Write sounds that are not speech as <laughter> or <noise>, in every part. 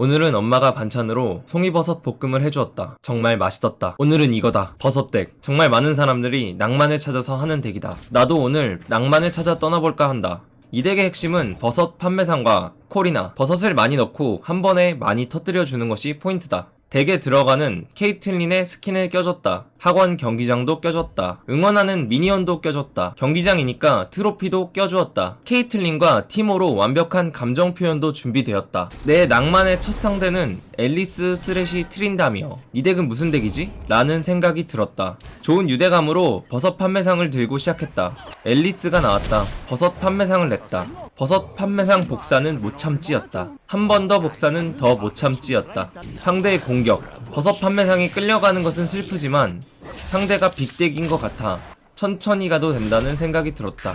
오늘은 엄마가 반찬으로 송이버섯 볶음을 해주었다. 정말 맛있었다. 오늘은 이거다. 버섯댁. 정말 많은 사람들이 낭만을 찾아서 하는 댁이다. 나도 오늘 낭만을 찾아 떠나볼까 한다. 이 덱의 핵심은 버섯 판매상과 콜이나 버섯을 많이 넣고 한 번에 많이 터뜨려 주는 것이 포인트다. 덱에 들어가는 케이틀린의 스킨을 껴줬다. 학원 경기장도 껴줬다. 응원하는 미니언도 껴줬다. 경기장이니까 트로피도 껴주었다. 케이틀린과 티모로 완벽한 감정 표현도 준비되었다. 내 낭만의 첫 상대는 앨리스 쓰레시 트린다미어. 이 덱은 무슨 덱이지? 라는 생각이 들었다. 좋은 유대감으로 버섯 판매상을 들고 시작했다. 앨리스가 나왔다. 버섯 판매상을 냈다. 버섯 판매상 복사는 못 참지였다. 한 번 더 복사는 더 못 참지였다. 상대의 공격. 버섯 판매상이 끌려가는 것은 슬프지만 상대가 빅덱인 것 같아 천천히 가도 된다는 생각이 들었다.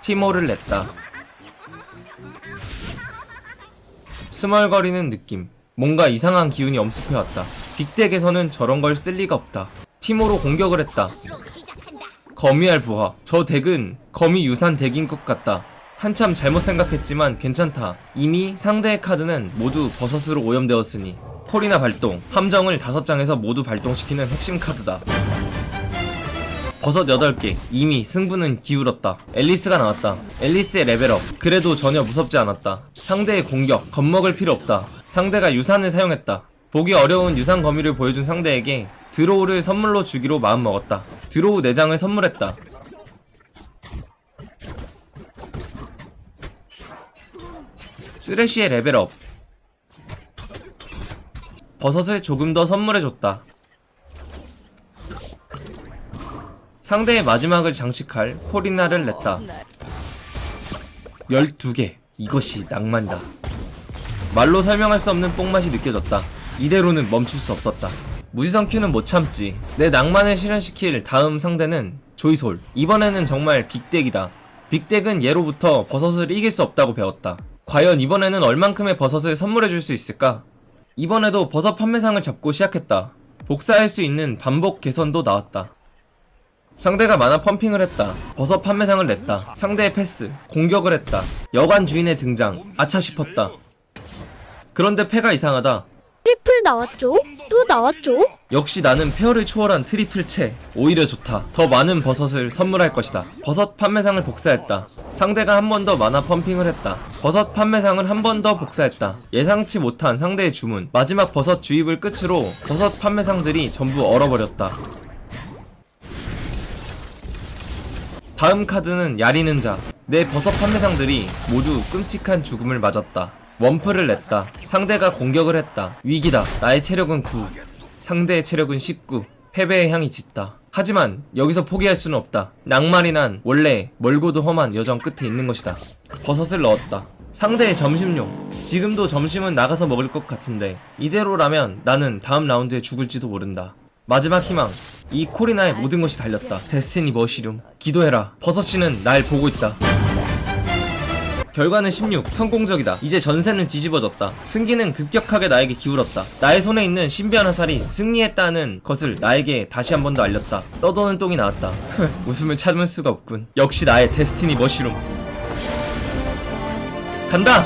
티모를 냈다. 스멀거리는 느낌. 뭔가 이상한 기운이 엄습해왔다. 빅덱에서는 저런 걸 쓸 리가 없다. 티모로 공격을 했다. 거미알 부하. 저 덱은 거미 유산 덱인 것 같다. 한참 잘못 생각했지만 괜찮다. 이미 상대의 카드는 모두 버섯으로 오염되었으니 콜이나 발동, 함정을 5장에서 모두 발동시키는 핵심 카드다. 버섯 8개. 이미 승부는 기울었다. 앨리스가 나왔다. 앨리스의 레벨업. 그래도 전혀 무섭지 않았다. 상대의 공격. 겁먹을 필요 없다. 상대가 유산을 사용했다. 보기 어려운 유산 거미를 보여준 상대에게 드로우를 선물로 주기로 마음먹었다. 드로우 4장을 선물했다. 쓰레쉬의 레벨업. 버섯을 조금 더 선물해줬다. 상대의 마지막을 장식할 콜리나를 냈다. 12개. 이것이 낭만이다. 말로 설명할 수 없는 뽕맛이 느껴졌다. 이대로는 멈출 수 없었다. 무지성 큐는 못 참지. 내 낭만을 실현시킬 다음 상대는 조이솔. 이번에는 정말 빅덱이다. 빅덱은 예로부터 버섯을 이길 수 없다고 배웠다. 과연 이번에는 얼만큼의 버섯을 선물해 줄 수 있을까? 이번에도 버섯 판매상을 잡고 시작했다. 복사할 수 있는 반복 개선도 나왔다. 상대가 만화 펌핑을 했다. 버섯 판매상을 냈다. 상대의 패스, 공격을 했다. 여관 주인의 등장, 아차 싶었다. 그런데 패가 이상하다. 나왔죠? 또 나왔죠? 역시 나는 페어를 초월한 트리플 채. 오히려 좋다. 더 많은 버섯을 선물할 것이다. 버섯 판매상을 복사했다. 상대가 한 번 더 만화 펌핑을 했다. 버섯 판매상을 한 번 더 복사했다. 예상치 못한 상대의 주문. 마지막 버섯 주입을 끝으로 버섯 판매상들이 전부 얼어버렸다. 다음 카드는 야리는 자. 내 버섯 판매상들이 모두 끔찍한 죽음을 맞았다. 원프를 냈다. 상대가 공격을 했다. 위기다. 나의 체력은 9. 상대의 체력은 19. 패배의 향이 짙다. 하지만 여기서 포기할 수는 없다. 낭만이 난 원래 멀고도 험한 여정 끝에 있는 것이다. 버섯을 넣었다. 상대의 점심용. 지금도 점심은 나가서 먹을 것 같은데 이대로라면 나는 다음 라운드에 죽을지도 모른다. 마지막 희망. 이 코리나의 모든 것이 달렸다. 데스티니 머시룸. 기도해라. 버섯씨는 날 보고 있다. 결과는 16. 성공적이다. 이제 전세는 뒤집어졌다. 승기는 급격하게 나에게 기울었다. 나의 손에 있는 신비한 화살이 승리했다는 것을 나에게 다시 한 번 더 알렸다. 떠도는 똥이 나왔다. <laughs> 웃음을 참을 수가 없군. 역시 나의 데스티니 머시룸. 간다!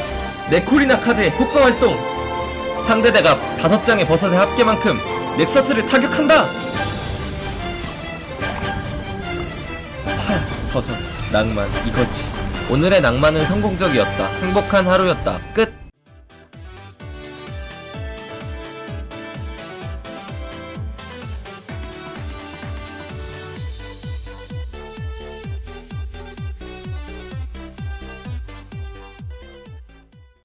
내 코리나 카드의 효과 활동! 상대 대갑 다섯 장의 버섯의 합계만큼 넥서스를 타격한다! 하, 버섯, 낭만, 이거지. 오늘의 낭만은 성공적이었다. 행복한 하루였다. 끝!